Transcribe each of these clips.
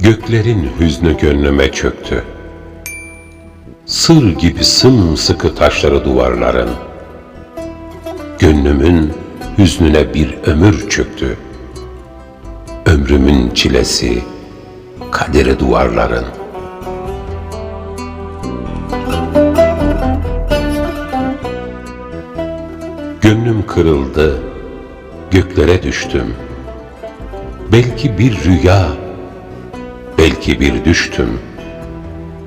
Göklerin hüznü gönlüme çöktü. Sır gibi sımsıkı taşları duvarların. Gönlümün hüznüne bir ömür çöktü. Ömrümün çilesi, kaderi duvarların. Gönlüm kırıldı, göklere düştüm. Belki bir rüya, belki bir düştüm.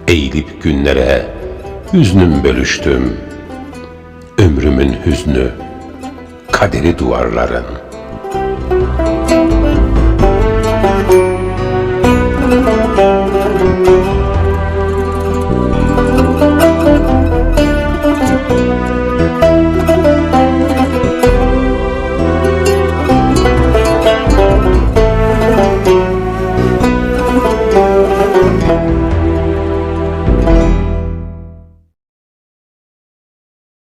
Eğilip günlere hüznüm bölüştüm. Ömrümün hüznü, kaderi duvarların. Müzik